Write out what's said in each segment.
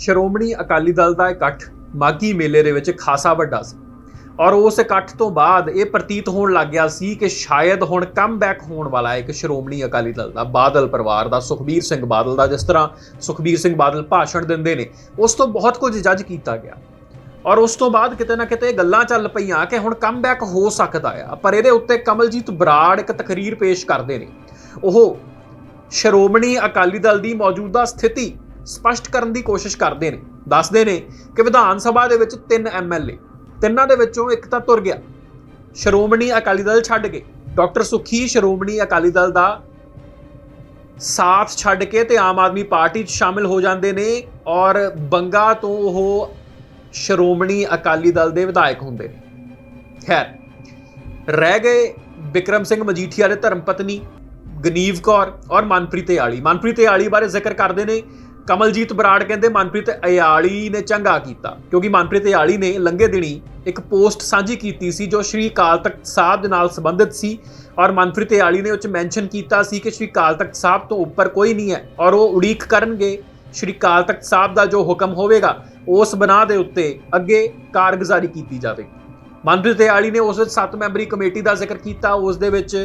ਸ਼੍ਰੋਮਣੀ ਅਕਾਲੀ ਦਲ ਦਾ ਇਕੱਠ ਮਾਗੀ ਮੇਲੇ ਦੇ ਵਿੱਚ ਖਾਸਾ ਵੱਡਾ ਸੀ। ਔਰ ਉਸ ਇਕੱਠ ਤੋਂ ਬਾਅਦ ਇਹ ਪ੍ਰਤੀਤ ਹੋਣ ਲੱਗ ਗਿਆ ਸੀ ਕਿ ਸ਼ਾਇਦ ਹੁਣ ਕਮਬੈਕ ਹੋਣ ਵਾਲਾ ਇੱਕ ਸ਼੍ਰੋਮਣੀ ਅਕਾਲੀ ਦਲ ਦਾ, ਬਾਦਲ ਪਰਿਵਾਰ ਦਾ, ਸੁਖਬੀਰ ਸਿੰਘ ਬਾਦਲ ਦਾ, ਜਿਸ ਤਰ੍ਹਾਂ ਸੁਖਬੀਰ ਸਿੰਘ ਬਾਦਲ ਭਾਸ਼ਣ ਦਿੰਦੇ ਨੇ, ਉਸ ਤੋਂ ਬਹੁਤ ਕੁਝ ਜੱਜ ਕੀਤਾ ਗਿਆ। ਔਰ ਉਸ ਤੋਂ ਬਾਅਦ ਕਿਤੇ ਨਾ ਕਿਤੇ ਗੱਲਾਂ ਚੱਲ ਪਈਆਂ ਕਿ ਹੁਣ ਕਮਬੈਕ ਹੋ ਸਕਦਾ ਆ, ਪਰ ਇਹਦੇ ਉੱਤੇ ਕਮਲਜੀਤ ਬਰਾੜ ਇੱਕ ਤਕਰੀਰ ਪੇਸ਼ ਕਰਦੇ ਨੇ। ਉਹ ਸ਼੍ਰੋਮਣੀ ਅਕਾਲੀ ਦਲ ਦੀ ਮੌਜੂਦਾ ਸਥਿਤੀ ਸਪਸ਼ਟ ਕਰਨ ਦੀ ਕੋਸ਼ਿਸ਼ ਕਰਦੇ ਨੇ। ਦੱਸਦੇ ਨੇ ਕਿ ਵਿਧਾਨ ਸਭਾ ਦੇ ਵਿੱਚ ਤਿੰਨ ਐਮਐਲਏ ਤਿੰਨਾਂ ਦੇ ਵਿੱਚੋਂ ਇੱਕ ਤਾਂ ਤੁਰ ਗਿਆ। ਸ਼੍ਰੋਮਣੀ ਅਕਾਲੀ ਦਲ ਛੱਡ ਕੇ, ਡਾਕਟਰ ਸੁਖੀ ਸ਼੍ਰੋਮਣੀ ਅਕਾਲੀ ਦਲ ਦਾ ਸਾਥ ਛੱਡ ਕੇ ਤੇ ਆਮ ਆਦਮੀ ਪਾਰਟੀ 'ਚ ਸ਼ਾਮਿਲ ਹੋ ਜਾਂਦੇ ਨੇ ਔਰ ਬੰਗਾ ਤੋਂ ਉਹ ਸ਼੍ਰੋਮਣੀ ਅਕਾਲੀ ਦਲ ਦੇ ਵਿਧਾਇਕ ਹੁੰਦੇ ਨੇ। ਖੈਰ, ਰਹਿ ਗਏ ਵਿਕਰਮ ਸਿੰਘ ਮਜੀਠੀਆ ਦੇ ਧਰਮ ਪਤਨੀ ਗਨੀਵ ਕੌਰ ਔਰ ਮਨਪ੍ਰੀਤ ਇਆਲੀ ਮਨਪ੍ਰੀਤ ਇਆਲੀ ਬਾਰੇ ਜ਼ਿਕਰ ਕਰਦੇ ਨੇ ਕਮਲਜੀਤ ਬਰਾੜ ਕਹਿੰਦੇ ਮਨਪ੍ਰੀਤ ਇਆਲੀ ਨੇ ਚੰਗਾ ਕੀਤਾ, ਕਿਉਂਕਿ ਮਨਪ੍ਰੀਤ ਇਆਲੀ ਨੇ ਲੰਘੇ ਦਿਨੀ ਇੱਕ ਪੋਸਟ ਸਾਂਝੀ ਕੀਤੀ ਸੀ ਜੋ ਸ਼੍ਰੀ ਅਕਾਲ ਤਖਤ ਸਾਹਿਬ ਦੇ ਨਾਲ ਸੰਬੰਧਿਤ ਸੀ ਔਰ ਮਨਪ੍ਰੀਤ ਇਆਲੀ ਨੇ ਉਹ 'ਚ ਮੈਂਸ਼ਨ ਕੀਤਾ ਸੀ ਕਿ ਸ਼੍ਰੀ ਅਕਾਲ ਤਖਤ ਸਾਹਿਬ ਤੋਂ ਉੱਪਰ ਕੋਈ ਨਹੀਂ ਹੈ ਔਰ ਉਹ ਉਡੀਕ ਕਰਨਗੇ, ਸ਼੍ਰੀ ਅਕਾਲ ਤਖਤ ਸਾਹਿਬ ਦਾ ਜੋ ਹੁਕਮ ਹੋਵੇਗਾ, ਉਸ ਬਣਾ ਦੇ ਉੱਤੇ ਅੱਗੇ ਕਾਰਗੁਜ਼ਾਰੀ ਕੀਤੀ ਜਾਵੇਗੀ ਮਨਪ੍ਰੀਤ ਇਆਲੀ ਨੇ ਉਸ ਵਿੱਚ 7 ਮੈਂਬਰੀ ਕਮੇਟੀ ਦਾ ਜ਼ਿਕਰ ਕੀਤਾ, ਉਸ ਦੇ ਵਿੱਚ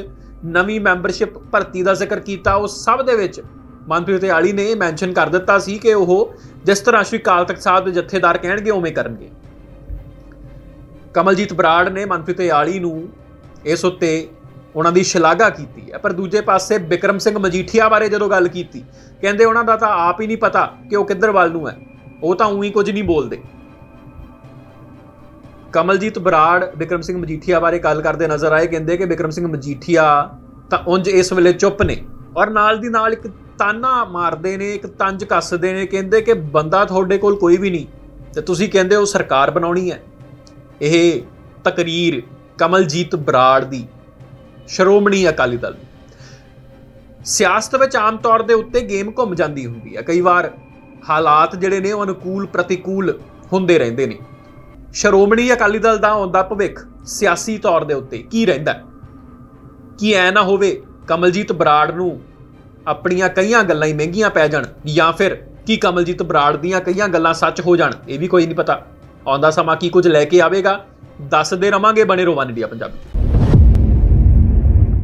ਨਵੀਂ ਮੈਂਬਰਸ਼ਿਪ ਭਰਤੀ ਦਾ ਜ਼ਿਕਰ ਕੀਤਾ ਉਸ ਸਭ ਦੇ ਵਿੱਚ ਮਨਪ੍ਰੀਤ ਆਲੀ ਨੇ ਮੈਂਸ਼ਨ ਕਰ ਦਿੱਤਾ ਸੀ ਕਿ ਉਹ ਜਿਸ ਤਰ੍ਹਾਂ ਸ਼੍ਰੀ ਕਾਲ ਤਖਤ ਸਾਹਿਬ ਦੇ ਜਥੇਦਾਰ ਕਹਿਣਗੇ, ਉਵੇਂ ਕਰਨਗੇ। ਕਮਲਜੀਤ ਬਰਾੜ ਨੇ ਮਨਪ੍ਰੀਤ ਆਲੀ ਨੂੰ ਇਸ ਉੱਤੇ ਉਹਨਾਂ ਦੀ ਸ਼ਲਾਘਾ ਕੀਤੀ ਹੈ। ਪਰ ਦੂਜੇ ਪਾਸੇ ਬਿਕਰਮ ਸਿੰਘ ਮਜੀਠੀਆ ਬਾਰੇ ਜਦੋਂ ਗੱਲ ਕੀਤੀ, ਕਹਿੰਦੇ ਉਹਨਾਂ ਦਾ ਤਾਂ ਆਪ ਹੀ ਨਹੀਂ ਪਤਾ ਕਿ ਉਹ ਕਿੱਧਰ ਵੱਲ ਨੂੰ ਹੈ। ਉਹ ਤਾਂ ਉਹੀ ਕੁਝ ਨਹੀਂ ਬੋਲਦੇ। ਕਮਲਜੀਤ ਬਰਾੜ ਬਿਕਰਮ ਸਿੰਘ ਮਜੀਠੀਆ ਬਾਰੇ ਗੱਲ ਕਰਦੇ ਨਜ਼ਰ ਆਏ, ਕਹਿੰਦੇ ਕਿ ਬਿਕਰਮ ਸਿੰਘ ਮਜੀਠੀਆ ਤਾਂ ਉਂਝ ਇਸ ਵੇਲੇ ਚੁੱਪ ਨੇ। ਔਰ ਨਾਲ ਦੀ ਨਾਲ ਇੱਕ ਤਾਨਾ ਮਾਰਦੇ ਨੇ, ਇੱਕ ਤੰਜ ਕੱਸਦੇ ਨੇ, ਕਹਿੰਦੇ ਕਿ ਬੰਦਾ ਤੁਹਾਡੇ ਕੋਲ ਕੋਈ ਵੀ ਨਹੀਂ, ਤੇ ਤੁਸੀਂ ਕਹਿੰਦੇ ਉਹ ਸਰਕਾਰ ਬਣਾਉਣੀ ਹੈ। ਇਹ ਤਕਰੀਰ ਕਮਲਜੀਤ ਬਰਾੜ ਦੀ ਸ਼੍ਰੋਮਣੀ ਅਕਾਲੀ ਦਲ ਸਿਆਸਤ ਵਿੱਚ ਆਮ ਤੌਰ ਦੇ ਉੱਤੇ ਗੇਮ ਘੁੰਮ ਜਾਂਦੀ ਹੁੰਦੀ ਹੈ। ਕਈ ਵਾਰ ਹਾਲਾਤ ਜਿਹੜੇ ਨੇ ਉਹ ਅਨੁਕੂਲ ਪ੍ਰਤੀਕੂਲ ਹੁੰਦੇ ਰਹਿੰਦੇ ਨੇ। ਸ਼੍ਰੋਮਣੀ ਅਕਾਲੀ ਦਲ ਦਾ ਆਉਂਦਾ ਭਵਿੱਖ ਸਿਆਸੀ ਤੌਰ ਦੇ ਉੱਤੇ ਕੀ ਰਹਿੰਦਾ? ਕੀ ਐ ਨਾ ਹੋਵੇ ਕਮਲਜੀਤ ਬਰਾੜ ਨੂੰ ਆਪਣੀਆਂ ਕਈਆਂ ਗੱਲਾਂ ਹੀ ਮਹਿੰਗੀਆਂ ਪੈ ਜਾਣ, ਜਾਂ ਫਿਰ ਕੀ ਕਮਲਜੀਤ ਬਰਾੜ ਦੀਆਂ ਕਈਆਂ ਗੱਲਾਂ ਸੱਚ ਹੋ ਜਾਣ, ਇਹ ਵੀ ਕੋਈ ਨਹੀਂ ਪਤਾ। ਆਉਂਦਾ ਸਮਾਂ ਕੀ ਕੁਝ ਲੈ ਕੇ ਆਵੇਗਾ, ਦੱਸਦੇ ਰਵਾਂਗੇ ਬਣੇ ਰੋ ਵਨ ਇੰਡੀਆ ਪੰਜਾਬੀ।